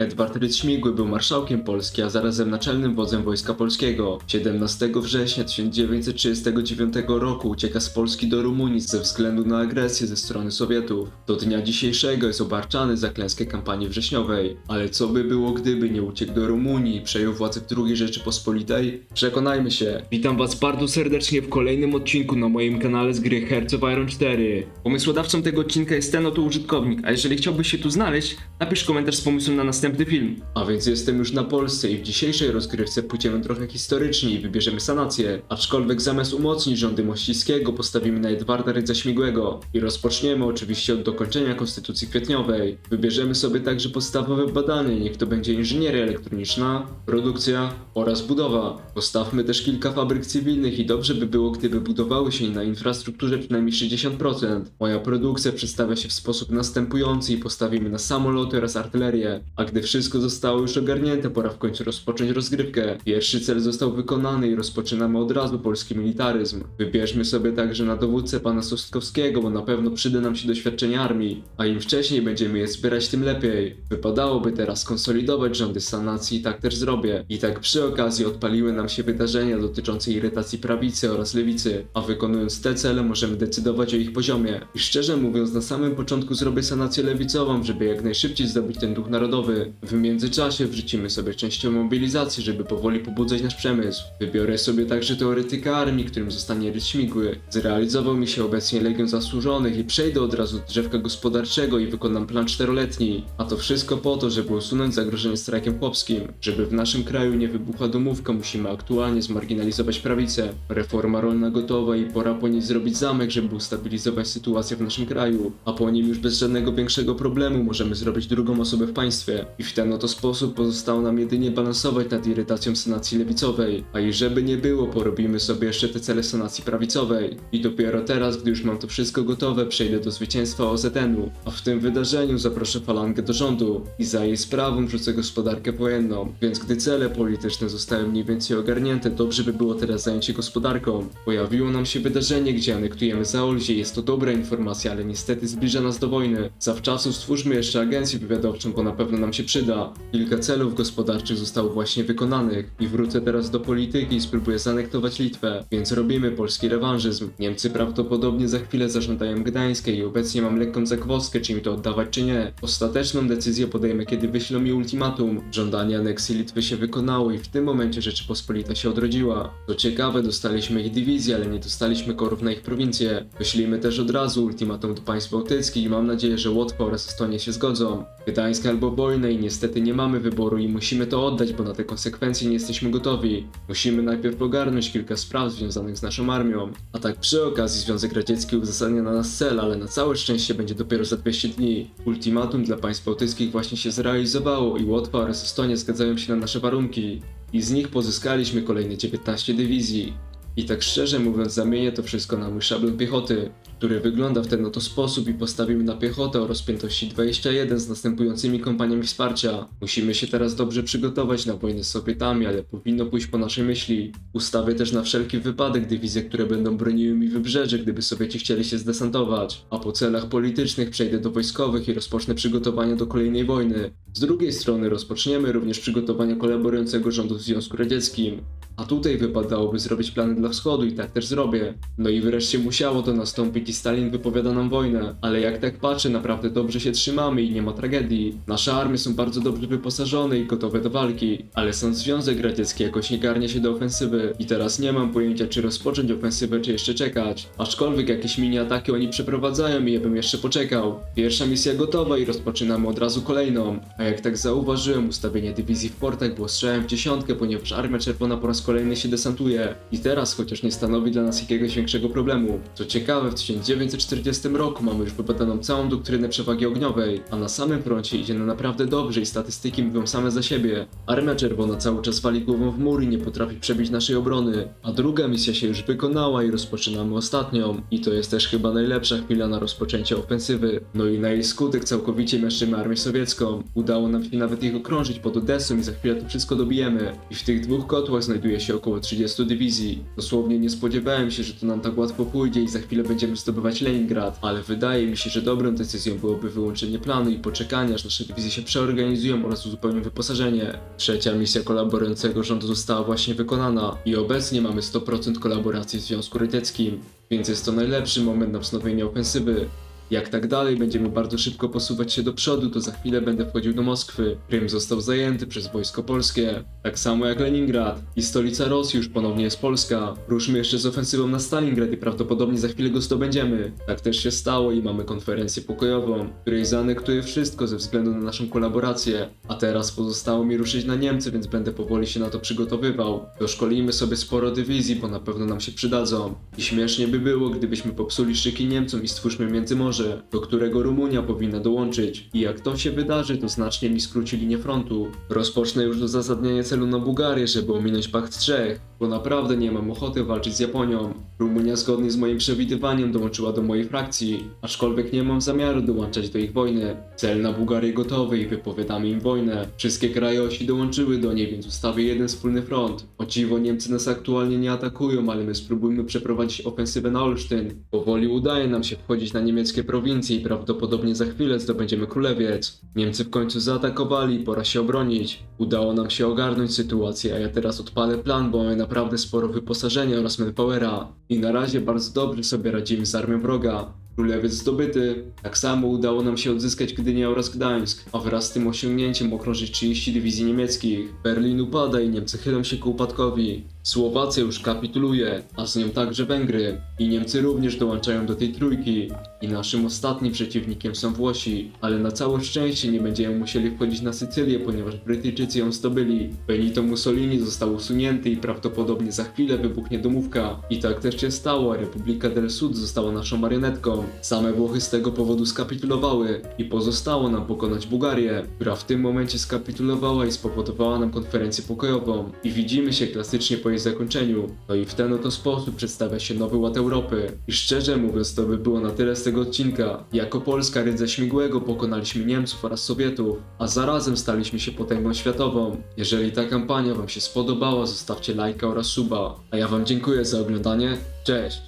Edward Rydz Śmigły był marszałkiem Polski, a zarazem naczelnym wodzem Wojska Polskiego. 17 września 1939 roku ucieka z Polski do Rumunii ze względu na agresję ze strony Sowietów. Do dnia dzisiejszego jest obarczany za klęskę kampanii wrześniowej. Ale co by było, gdyby nie uciekł do Rumunii i przejął władzę w II Rzeczypospolitej? Przekonajmy się. Witam was bardzo serdecznie w kolejnym odcinku na moim kanale z gry Hearts of Iron 4. Pomysłodawcą tego odcinka jest ten oto użytkownik, a jeżeli chciałbyś się tu znaleźć, napisz komentarz z pomysłem na następny film. A więc jestem już na Polsce i w dzisiejszej rozgrywce pójdziemy trochę historycznie i wybierzemy sanację. Aczkolwiek zamiast umocnić rządy Mościskiego postawimy na Edwarda Rydza Śmigłego i rozpoczniemy oczywiście od dokończenia Konstytucji Kwietniowej. Wybierzemy sobie także podstawowe badania, niech to będzie inżynieria elektroniczna, produkcja oraz budowa. Postawmy też kilka fabryk cywilnych i dobrze by było, gdyby budowały się na infrastrukturze przynajmniej 60%. Moja produkcja przedstawia się w sposób następujący i postawimy na samoloty oraz artylerię. A gdy wszystko zostało już ogarnięte, pora w końcu rozpocząć rozgrywkę. Pierwszy cel został wykonany i rozpoczynamy od razu polski militaryzm. Wybierzmy sobie także na dowódcę pana Sostkowskiego, bo na pewno przyda nam się doświadczenie armii, a im wcześniej będziemy je zbierać, tym lepiej. Wypadałoby teraz konsolidować rządy sanacji i tak też zrobię. I tak przy okazji odpaliły nam się wydarzenia dotyczące irytacji prawicy oraz lewicy, a wykonując te cele możemy decydować o ich poziomie. I szczerze mówiąc, na samym początku zrobię sanację lewicową, żeby jak najszybciej zdobyć ten duch narodowy. W międzyczasie wrzucimy sobie częściową mobilizację, żeby powoli pobudzać nasz przemysł. Wybiorę sobie także teoretyka armii, którym zostanie Ryd Śmigły. Zrealizował mi się obecnie Legion Zasłużonych i przejdę od razu do drzewka gospodarczego i wykonam plan czteroletni. A to wszystko po to, żeby usunąć zagrożenie strajkiem chłopskim. Żeby w naszym kraju nie wybuchła domówka, musimy aktualnie zmarginalizować prawicę. Reforma rolna gotowa i pora po niej zrobić zamek, żeby ustabilizować sytuację w naszym kraju. A po nim już bez żadnego większego problemu możemy zrobić drugą osobę w państwie. I w ten oto sposób pozostało nam jedynie balansować nad irytacją senacji lewicowej. A i żeby nie było, porobimy sobie jeszcze te cele senacji prawicowej. I dopiero teraz, gdy już mam to wszystko gotowe, przejdę do zwycięstwa OZN-u. A w tym wydarzeniu zaproszę falangę do rządu i za jej sprawą wrzucę gospodarkę wojenną. Więc gdy cele polityczne zostały mniej więcej ogarnięte, dobrze by było teraz zająć się gospodarką. Pojawiło nam się wydarzenie, gdzie anektujemy Zaolzie. Jest to dobra informacja, ale niestety zbliża nas do wojny. Zawczasu stwórzmy jeszcze agencję wywiadowczą, bo na pewno nam się przyda. Kilka celów gospodarczych zostało właśnie wykonanych i wrócę teraz do polityki i spróbuję zanektować Litwę, więc robimy polski rewanżyzm. Niemcy prawdopodobnie za chwilę zażądają Gdańskie i obecnie mam lekką zagwozdkę, czy mi to oddawać czy nie. Ostateczną decyzję podejmę, kiedy wyślą mi ultimatum. Żądanie aneksji Litwy się wykonało i w tym momencie Rzeczypospolita się odrodziła. Co ciekawe, dostaliśmy ich dywizję, ale nie dostaliśmy korów na ich prowincję. Wyślijmy też od razu ultimatum do państw bałtyckich i mam nadzieję, że Łotwa oraz Estonia się zgodzą. Gdańsk albo wojna i niestety nie mamy wyboru i musimy to oddać, bo na te konsekwencje nie jesteśmy gotowi. Musimy najpierw ogarnąć kilka spraw związanych z naszą armią. A tak przy okazji Związek Radziecki uzasadnia na nas cel, ale na całe szczęście będzie dopiero za 200 dni. Ultimatum dla państw bałtyckich właśnie się zrealizowało i Łotwa oraz Estonia zgadzają się na nasze warunki. I z nich pozyskaliśmy kolejne 19 dywizji. I tak szczerze mówiąc, zamienię to wszystko na mój szablon piechoty, który wygląda w ten oto sposób i postawimy na piechotę o rozpiętości 21 z następującymi kompaniami wsparcia. Musimy się teraz dobrze przygotować na wojnę z Sowietami, ale powinno pójść po naszej myśli. Ustawię też na wszelki wypadek dywizje, które będą broniły mi wybrzeże, gdyby Sowieci chcieli się zdesantować. A po celach politycznych przejdę do wojskowych i rozpocznę przygotowania do kolejnej wojny. Z drugiej strony rozpoczniemy również przygotowania kolaborującego rządu w Związku Radzieckim. A tutaj wypadałoby zrobić plany dla wschodu i tak też zrobię. No i wreszcie musiało to nastąpić i Stalin wypowiada nam wojnę. Ale jak tak patrzę, naprawdę dobrze się trzymamy i nie ma tragedii. Nasze armie są bardzo dobrze wyposażone i gotowe do walki. Ale sam Związek Radziecki jakoś nie garnie się do ofensywy. I teraz nie mam pojęcia, czy rozpocząć ofensywę, czy jeszcze czekać. Aczkolwiek jakieś mini ataki oni przeprowadzają i ja bym jeszcze poczekał. Pierwsza misja gotowa i rozpoczynamy od razu kolejną. A jak tak zauważyłem, ustawienie dywizji w portach było strzałem w dziesiątkę, ponieważ Armia Czerwona po raz kolejny się desantuje. I teraz chociaż nie stanowi dla nas jakiegoś większego problemu. Co ciekawe, w 1940 roku mamy już wybadaną całą doktrynę przewagi ogniowej, a na samym froncie idzie nam naprawdę dobrze i statystyki mówią same za siebie. Armia Czerwona cały czas wali głową w mur i nie potrafi przebić naszej obrony, a druga misja się już wykonała i rozpoczynamy ostatnią. I to jest też chyba najlepsza chwila na rozpoczęcie ofensywy. No i na jej skutek całkowicie miażdżymy armię sowiecką. Udało nam się nawet ich okrążyć pod Odessą i za chwilę to wszystko dobijemy. I w tych dwóch kotłach znajduje się około 30 dywizji. Dosłownie nie spodziewałem się, że to nam tak łatwo pójdzie i za chwilę będziemy zdobywać Leningrad, ale wydaje mi się, że dobrą decyzją byłoby wyłączenie planu i poczekanie, aż nasze dywizje się przeorganizują oraz uzupełnią wyposażenie. Trzecia misja kolaborującego rządu została właśnie wykonana i obecnie mamy 100% kolaboracji z Związku Radzieckim, więc jest to najlepszy moment na wznowienie ofensywy. Jak tak dalej będziemy bardzo szybko posuwać się do przodu, to za chwilę będę wchodził do Moskwy. Krym został zajęty przez wojsko polskie, tak samo jak Leningrad. I stolica Rosji już ponownie jest Polska. Ruszmy jeszcze z ofensywą na Stalingrad i prawdopodobnie za chwilę go zdobędziemy. Tak też się stało i mamy konferencję pokojową, której zaanektuję wszystko ze względu na naszą kolaborację. A teraz pozostało mi ruszyć na Niemcy, więc będę powoli się na to przygotowywał. Doszkolimy sobie sporo dywizji, bo na pewno nam się przydadzą. I śmiesznie by było, gdybyśmy popsuli szyki Niemcom i stwórzmy Międzymorze, do którego Rumunia powinna dołączyć. I jak to się wydarzy, to znacznie mi skróci linię frontu. Rozpocznę już uzasadnianie celu na Bułgarię, żeby ominąć Pakt Trzech, bo naprawdę nie mam ochoty walczyć z Japonią. Rumunia zgodnie z moim przewidywaniem dołączyła do mojej frakcji, aczkolwiek nie mam zamiaru dołączać do ich wojny. Cel na Bułgarię gotowy i wypowiadamy im wojnę. Wszystkie kraje osi dołączyły do niej, więc ustawię jeden wspólny front. O dziwo Niemcy nas aktualnie nie atakują, ale my spróbujmy przeprowadzić ofensywę na Olsztyn. Powoli udaje nam się wchodzić na niemieckie prowincje i prawdopodobnie za chwilę zdobędziemy Królewiec. Niemcy w końcu zaatakowali, pora się obronić. Udało nam się ogarnąć sytuację, a ja teraz odpalę plan, bo mamy naprawdę sporo wyposażenia oraz manpowera. I na razie bardzo dobrze sobie radzimy z armią wroga. Królewiec zdobyty. Tak samo udało nam się odzyskać Gdynię oraz Gdańsk, a wraz z tym osiągnięciem okrążyć 30 dywizji niemieckich. Berlin upada i Niemcy chylą się ku upadkowi. Słowacja już kapituluje, a z nią także Węgry. I Niemcy również dołączają do tej trójki. I naszym ostatnim przeciwnikiem są Włosi, ale na całe szczęście nie będziemy musieli wchodzić na Sycylię, ponieważ Brytyjczycy ją zdobyli. Benito Mussolini został usunięty i prawdopodobnie za chwilę wybuchnie domówka. I tak też się stało, Republika del Sud została naszą marionetką. Same Włochy z tego powodu skapitulowały i pozostało nam pokonać Bułgarię, która w tym momencie skapitulowała i spowodowała nam konferencję pokojową. I widzimy się klasycznie po jej zakończeniu. No i w ten oto sposób przedstawia się nowy ład Europy. I szczerze mówiąc, to by było na tyle z tego odcinka. Jako Polska rydza śmigłego pokonaliśmy Niemców oraz Sowietów, a zarazem staliśmy się potęgą światową. Jeżeli ta kampania Wam się spodobała, zostawcie lajka oraz suba. A ja Wam dziękuję za oglądanie. Cześć!